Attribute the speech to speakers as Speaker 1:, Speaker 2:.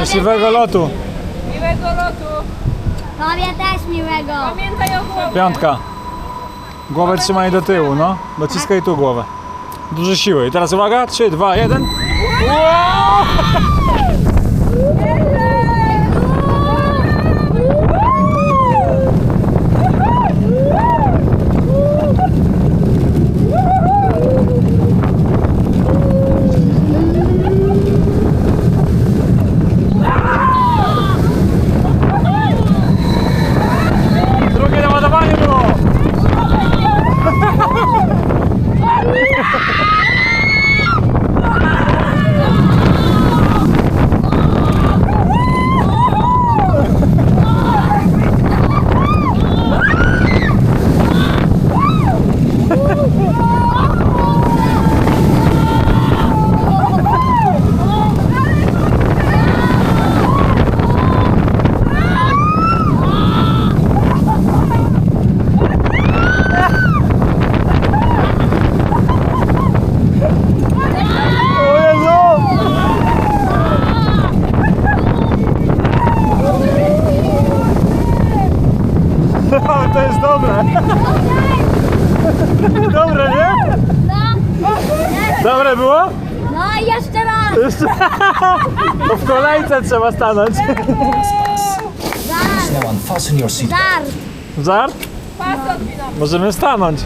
Speaker 1: Szczęśliwego lotu.
Speaker 2: Miłego lotu.
Speaker 3: Tobie też miłego.
Speaker 2: Pamiętaj o głowie.
Speaker 1: Piątka. Głowę trzymaj do tyłu, no. Dociskaj tu głowę. Dużo siły. I teraz uwaga. 3, 2, 1. Drugie naładowanie było. O Jezu! No, to jest dobre. Dobre, nie?
Speaker 3: No.
Speaker 1: Dobre było?
Speaker 3: No i jeszcze raz.
Speaker 1: Jeszcze. To w kolejce trzeba stanąć. Żart?
Speaker 2: Pas odwinął.
Speaker 1: Możemy stanąć.